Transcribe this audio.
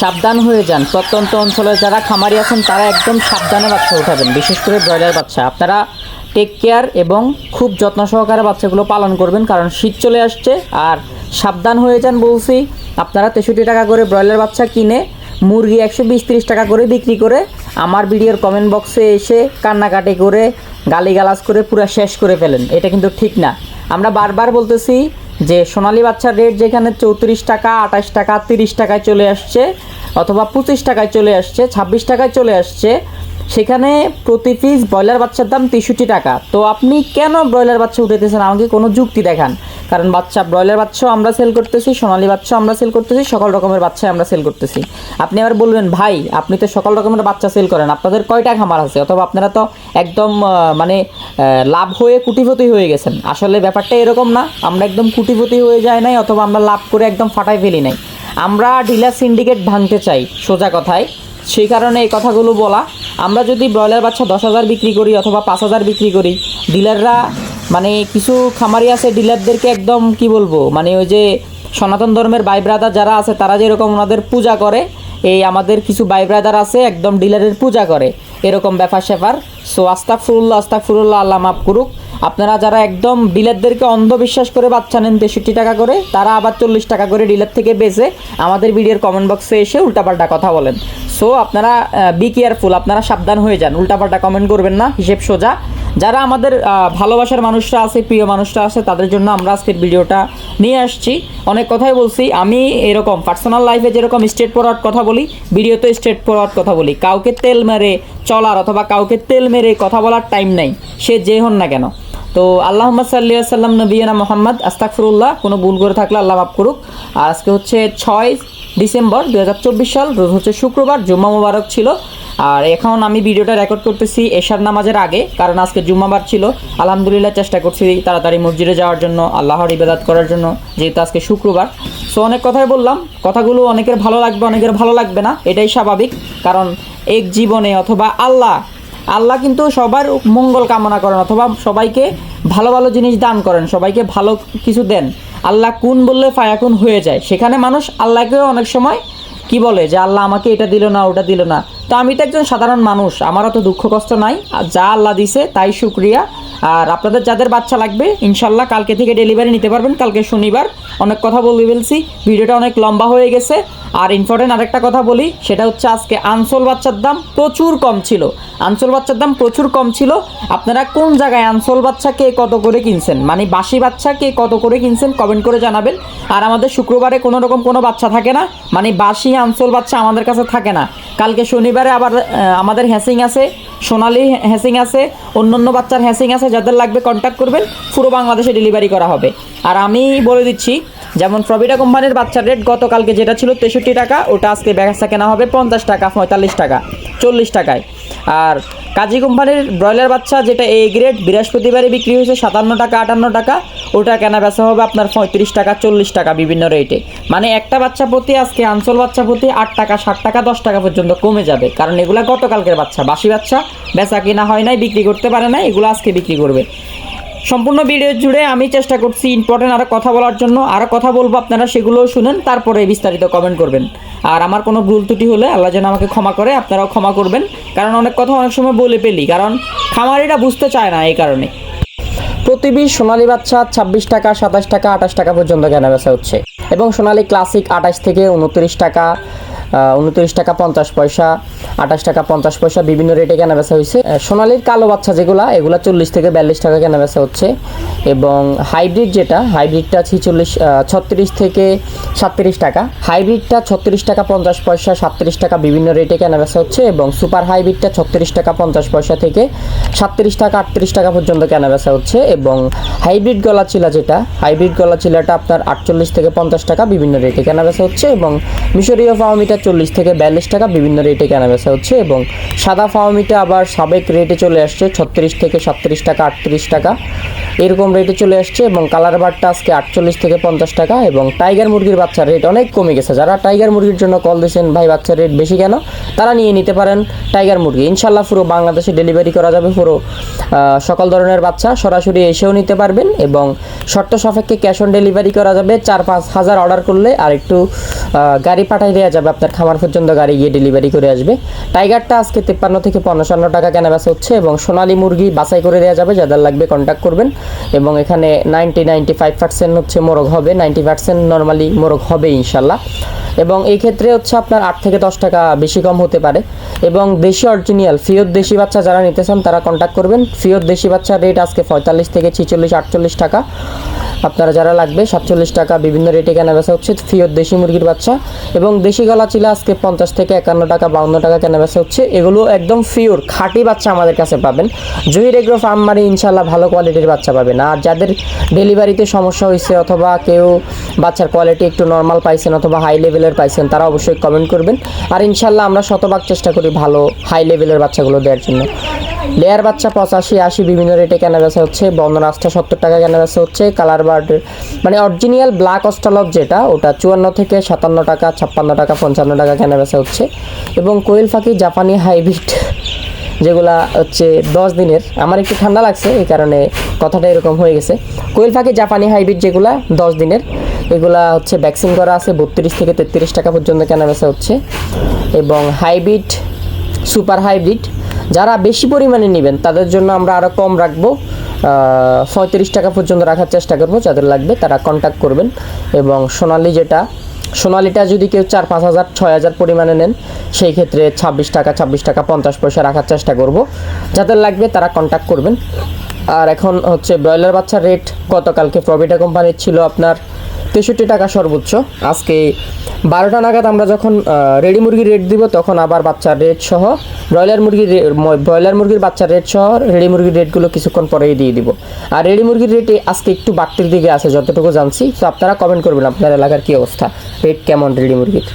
সাবধান হয়ে যান। প্রত্যন্ত অঞ্চলে যারা খামারি আছেন, তারা একদম সাবধানে বাচ্চা উঠাবেন। বিশেষ করে ব্রয়লার বাচ্চা। আপনারা টেক কেয়ার এবং খুব যত্ন সহকারে বাচ্চাগুলো পালন করবেন, কারণ শীত চলে আসছে। আর সাবধান হয়ে যান বলছি, আপনারা তেষট্টি টাকা করে ব্রয়লার বাচ্চা কিনে মুরগি একশো বিশ তিরিশ টাকা করে বিক্রি করে আমার ভিডিওর কমেন্ট বক্সে এসে কান্নাকাটি করে গালিগালাজ করে পুরো শেষ করে ফেলেন। এটা কিন্তু ঠিক না। আমরা বারবার বলতেছি যে সোনালি বাচ্চার রেট যেখানে চৌত্রিশ টাকা, আঠাশ টাকা, তিরিশ টাকায় চলে আসছে, অথবা পঁচিশ টাকায় চলে আসছে, ছাব্বিশ টাকায় চলে আসছে, সেখানে প্রতি পিস ব্রয়লার বাচ্চার দাম তেষট্টি টাকা। তো আপনি কেন ব্রয়লার বাচ্চা উঠাইতেছেন? আমাকে কোনো যুক্তি দেখান। কারণ বাচ্চা, ব্রয়লার বাচ্চাও আমরা সেল করতেছি, সোনালি বাচ্চাও আমরা সেল করতেছি, সকল রকমের বাচ্চাই আমরা সেল করতেছি। আপনি আবার বলবেন, ভাই, আপনি তো সকল রকমের বাচ্চা সেল করেন, আপনাদের কয়টা খামার আছে? অথবা আপনারা তো একদম মানে লাভ হয়ে কুটিপতি হয়ে গেছেন। আসলে ব্যাপারটা এরকম না, আমরা একদম কুটিপতি হয়ে যায় নাই, অথবা আমরা লাভ করে একদম ফাটাই ফেলি নাই। আমরা ডিলার সিন্ডিকেট ভাঙতে চাই, সোজা কথায়। সেই কারণে এই কথাগুলো বলা। আমরা যদি ব্রয়লার বাচ্চা দশ হাজার বিক্রি করি, অথবা পাঁচ হাজার বিক্রি করি ডিলাররা মানে কিছু খামারি আছে, ডিলারদেরকে একদম কি বলব মানে ওই যে সনাতন ধর্মের ভাই ব্রাদার যারা আছে, তারা যেরকম ওনাদের পূজা করে, এই আমাদের কিছু ভাই ব্রাদার আছে, একদম ডিলারের পূজা করে, এরকম ব্যাপার স্যাপার। সো আস্তাক ফুরুল্লাহ আস্তাক ফুরুল্লাহ আল্লাহ মাফ করুক। আপনারা যারা একদম ডিলারদেরকে অন্ধবিশ্বাস করে বাচ্চা নেন তেষট্টি টাকা করে, তারা আবার চল্লিশ টাকা করে ডিলার থেকে বেচে আমাদের ভিডিওর কমেন্ট বক্সে এসে উল্টাপাল্টা কথা বলেন। সো আপনারা বি কেয়ারফুল আপনারা সাবধান হয়ে যান, উল্টাপাল্টা কমেন্ট করবেন না, হিসেব সোজা। যারা আমাদের ভালোবাসার মানুষরা আছে, প্রিয় মানুষরা আছে, তাদের জন্য আমরা আজকের ভিডিওটা নিয়ে আসছি। অনেক কথাই বলছি। আমি এরকম পার্সোনাল লাইফে যেরকম স্ট্রেট ফরওয়ার্ড কথা বলি, ভিডিওতে স্ট্রেট ফরওয়ার্ড কথা বলি। কাউকে তেল মেরে চলার অথবা কাউকে তেল মেরে কথা বলার টাইম নাই। সে যে হন না কেন। তো আল্লাহ সাল্লি সাল্লাম নবীনা মোহাম্মদ আস্তাকফরুল্লাহ কোনো ভুল করে থাকলে আল্লাহ মাফ করুক। আর আজকে হচ্ছে ছয় ডিসেম্বর দু হাজার চব্বিশ সাল, রোজ হচ্ছে শুক্রবার, জুম্মা মুবারক ছিল। আর এখন আমি ভিডিওটা রেকর্ড করতেছি এশার নামাজের আগে, কারণ আজকে জুম্মাবার ছিল। আলহামদুলিল্লাহ চেষ্টা করছি তাড়াতাড়ি মসজিদে যাওয়ার জন্য, আল্লাহর ইবাদাত করার জন্য, যেহেতু আজকে শুক্রবার। সো অনেক কথাই বললাম, কথাগুলো অনেকের ভালো লাগবে, অনেকের ভালো লাগবে না, এটাই স্বাভাবিক। কারণ এক জীবনে অথবা আল্লাহ আল্লাহ কিন্তু সবার মঙ্গল কামনা করেন, অথবা সবাইকে ভালো ভালো জিনিস দান করেন, সবাইকে ভালো কিছু দেন। আল্লাহ কোন বললে ফায়াকুন হয়ে যায়। সেখানে মানুষ আল্লাহকেও অনেক সময় কি বলে যে, আল্লাহ আমাকে এটা দিল না, ওটা দিল না। তো আমি তো একজন সাধারণ মানুষ, আমারও তো দুঃখ কষ্ট নাই, আর যা আল্লাহ দিছে তাই শুক্রিয়া। আর আপনাদের যাদের বাচ্চা লাগবে, ইনশাল্লাহ কালকে থেকে ডেলিভারি নিতে পারবেন, কালকে শনিবার। অনেক কথা বলে ফেলছি, ভিডিওটা অনেক লম্বা হয়ে গেছে। আর ইম্পর্টেন্ট আরেকটা কথা বলি, সেটা হচ্ছে আজকে আনসোল বাচ্চার দাম প্রচুর কম ছিল। আনসোল বাচ্চার দাম প্রচুর কম ছিল। আপনারা কোন জায়গায় আনসোল বাচ্চা কে কত করে কিনছেন? মানে বাসি বাচ্চা কে কত করে কিনছেন কমেন্ট করে জানাবেন। আর আমাদের শুক্রবারে কোনো রকম কোনো বাচ্চা থাকে না মানে বাসি আনসোল বাচ্চা আমাদের কাছে থাকে না। কালকে শনিবারে আবার আমাদের হ্যাসিং আছে, সোনালি হ্যাসিং আছে অন্য অন্য বাচ্চার হ্যাসিং আছে, যাদের লাগবে কন্ট্যাক্ট করবেন, পুরো বাংলাদেশে ডেলিভারি করা হবে। আর আমি বলে দিচ্ছি, যেমন প্রবিটা কোম্পানির বাচ্চার রেট গতকালকে যেটা ছিল তেষট্টি টাকা, ওটা আজকে ব্যাগসা কেনা হবে পঞ্চাশ টাকা, পঁয়তাল্লিশ টাকা, চল্লিশ টাকায়। আর কাজী কোম্পানির ব্রয়লার বাচ্চা যেটা এ গ্রেড বৃহস্পতিবারে বিক্রি হয়েছে সাতান্ন টাকা, আটান্ন টাকা ওটা কেনা বেচা হবে আপনার পঁয়ত্রিশ টাকা, চল্লিশ টাকা বিভিন্ন রেটে মানে একটা বাচ্চা প্রতি আজকে আঞ্চল বাচ্চা প্রতি আট টাকা, ষাট টাকা, দশ টাকা পর্যন্ত কমে যাবে। কারণ এগুলো গতকালকের বাচ্চা, বাসি বাচ্চা, বেচা কিনা হয় নাই, বিক্রি করতে পারে না এগুলো আজকে বিক্রি করবে। সম্পূর্ণ ভিডিও জুড়ে আমি চেষ্টা করছি ইম্পর্টেন্ট আরও কথা বলার জন্য। আরও কথা বলব আপনারা, সেগুলোও শুনেন, তারপরে বিস্তারিত কমেন্ট করবেন। আর আমার কোনো ভুল ত্রুটি হলে আল্লাহ যেন আমাকে ক্ষমা করে, আপনারাও ক্ষমা করবেন। কারণ অনেক কথা অনেক সময় বলে পেলি কারণ খামারিরা বুঝতে চায় না এই কারণে। প্রতি সোনালী বাচ্চা ছাব্বিশ টাকা, সাতাশ টাকা, আঠাশ টাকা পর্যন্ত কেনা বেচা হচ্ছে। এবং সোনালী ক্লাসিক আঠাশ থেকে উনত্রিশ টাকা উনত্রিশ টাকা পঞ্চাশ পয়সা, আঠাশ টাকা পঞ্চাশ পয়সা, বিভিন্ন রেটে কেনা বেচা হয়েছে সোনালীর কালো বাচ্চা যেগুলা, এগুলা চল্লিশ থেকে বিয়াল্লিশ টাকা কেনা বেচা হচ্ছে। এবং হাইব্রিড যেটা হাইব্রিডটা ছিচল্লিশ ছত্রিশ থেকে সাতত্রিশ টাকা। হাইব্রিডটা ছত্রিশ টাকা পঞ্চাশ পয়সা, সাতত্রিশ টাকা বিভিন্ন রেটে কেনা বেচা হচ্ছে। এবং সুপার হাইব্রিডটা ছত্রিশ টাকা পঞ্চাশ পয়সা থেকে সাতত্রিশ টাকা আটত্রিশ টাকা পর্যন্ত কেনা বেচা হচ্ছে। এবং হাইব্রিড গলা চিলা যেটা হাইব্রিড গলা চিলাটা আপনার আটচল্লিশ থেকে পঞ্চাশ টাকা বিভিন্ন রেটে কেনা বেচা হচ্ছে। এবং মিশরীয় ফাওমিটা চল্লিশ থেকে বিয়াল্লিশ টাকা বিভিন্ন রেটে কেনা বেচা হচ্ছে এবং সাদা ফাওমিটা আবার সাবেক রেটে চলে আসছে ছত্রিশ থেকে সাতত্রিশ টাকা, আটত্রিশ টাকা। এরকম রেটে চলে আসছে এবং কালার বারটা আজকে আটচল্লিশ থেকে পঞ্চাশ টাকা এবং টাইগার মুরগির বাচ্চার রেট অনেক কমে গেছে। যারা টাইগার মুরগির জন্য কল দিয়েছেন ভাই বাচ্চার রেট বেশি কেন? তারা নিয়ে নিতে পারেন টাইগার মুরগি। ইনশাল্লাহ পুরো বাংলাদেশে ডেলিভারি করা যাবে পুরো সকল ধরনের বাচ্চা। সরাসরি এসেও নিতে পারবেন এবং শর্ত সাপেক্ষে ক্যাশ অন ডেলিভারি করা যাবে। চার পাঁচ হাজার অর্ডার করলে আর একটু গাড়ি পাঠাই দেওয়া যাবে আপনার খামার পর্যন্ত গাড়ি গিয়ে ডেলিভারি করে আসবে। টাইগারটা আজকে তেপ্পান্ন থেকে পঞ্চান্ন টাকা কেনা বেচা হচ্ছে এবং সোনালী মুরগি বাছাই করে দেওয়া যাবে, যাদের লাগবে কন্ট্যাক্ট করবেন। এবং এখানে নাইনটি নাইনটি ফাইভ পার্সেন্ট হচ্ছে মোরগ হবে নাইনটি পার্সেন্ট নর্মালি মোরগ হবে ইনশাল্লাহ। এবং এই ক্ষেত্রে হচ্ছে আপনার আট থেকে দশ টাকা বেশি কম হতে পারে। এবং দেশি অরিজিনাল ফিওর দেশি বাচ্চা যারা নিতে চান তারা কন্ট্যাক্ট করবেন। ফিওর দেশি বাচ্চার রেট আজকে পঁয়তাল্লিশ থেকে ছিচল্লিশ, আটচল্লিশ টাকা। আপনারা যারা লাগবে সাতচল্লিশ টাকা বিভিন্ন রেটে কেনা বেচা হচ্ছে ফিওর দেশি মুরগির বাচ্চা। এবং দেশি গলা চিলা আজকে পঞ্চাশ থেকে একান্ন টাকা, বাউন্ন টাকা কেনা বেচা হচ্ছে। এগুলো একদম ফিওর খাঁটি বাচ্চা আমাদের কাছে পাবেন। জহির এগ্রো ফার্ম মানে ইনশাল্লাহ ভালো কোয়ালিটির বাচ্চা পাবেন। আর যাদের ডেলিভারিতে সমস্যা হয়েছে অথবা কেউ বাচ্চার কোয়ালিটি একটু নর্মাল পাইছেন অথবা হাই লেভেলের পাইছেন, তারা অবশ্যই কমেন্ট করবেন। আর ইনশাল্লাহ আমরা শতভাগ চেষ্টা করি ভালো হাই লেভেলের বাচ্চাগুলো দেওয়ার জন্য। লেয়ার বাচ্চা পঁচাশি, আশি বিভিন্ন রেটে কেনা বেচা হচ্ছে। বন্ধন আস্থা সত্তর টাকা কেনা বেচা হচ্ছে। কালার বার্ড মানে অরিজিনাল ব্ল্যাক অস্টালভ যেটা, ওটা চুয়ান্ন থেকে সাতান্ন টাকা, ছাপ্পান্ন টাকা, পঞ্চান্ন টাকা কেনা বেচা হচ্ছে। এবং কোয়েল ফাঁকি জাপানি হাইব্রিড, যেগুলা হচ্ছে দশ দিনের। আমার একটু ঠান্ডা লাগছে, এই কারণে কথাটা এরকম হয়ে গেছে। কোয়েল ফাঁকি জাপানি হাইব্রিড যেগুলা, দশ দিনের, এগুলা হচ্ছে ভ্যাকসিন করা আছে, বত্রিশ থেকে তেত্রিশ টাকা পর্যন্ত কেনা বেচা হচ্ছে। এবং হাইব্রিড সুপার হাইব্রিড যারা বেশি পরিমাণে নেবেন, তাদের জন্য আমরা আরও কম রাখব। পঁয়ত্রিশ টাকা পর্যন্ত রাখার চেষ্টা করব, যাদের লাগবে তারা কন্ট্যাক্ট করবেন। এবং সোনালি যেটা, সোনালিটা যদি কেউ চার পাঁচ হাজার, ছয় হাজার পরিমাণে নেন, সেই ক্ষেত্রে ছাব্বিশ টাকা ছাব্বিশ টাকা, পঞ্চাশ পয়সা রাখার চেষ্টা করব। যাদের লাগবে তারা কন্ট্যাক্ট করবেন। আর এখন হচ্ছে ব্রয়লার বাচ্চার রেট গতকালকে প্রভিটা কোম্পানির ছিল আপনার তেষট্টি টাকা সর্বোচ্চ। আজকে বারোটা নাগাদ আমরা যখন রেডি মুরগির রেট দিব, তখন আবার বাচ্চার রেট সহ ব্রয়লার মুরগির ব্রয়লার মুরগির বাচ্চার রেট সহ রেডি মুরগির রেটগুলো কিছুক্ষণ পরেই দিয়ে দিব। আর রেডি মুরগির রেট আজকে একটু বাড়তির দিকে আছে, যতটুকু জানছি। তো আপনারা কমেন্ট করবেন, আপনার এলাকার কী অবস্থা? রেট কেমন রেডি মুরগির?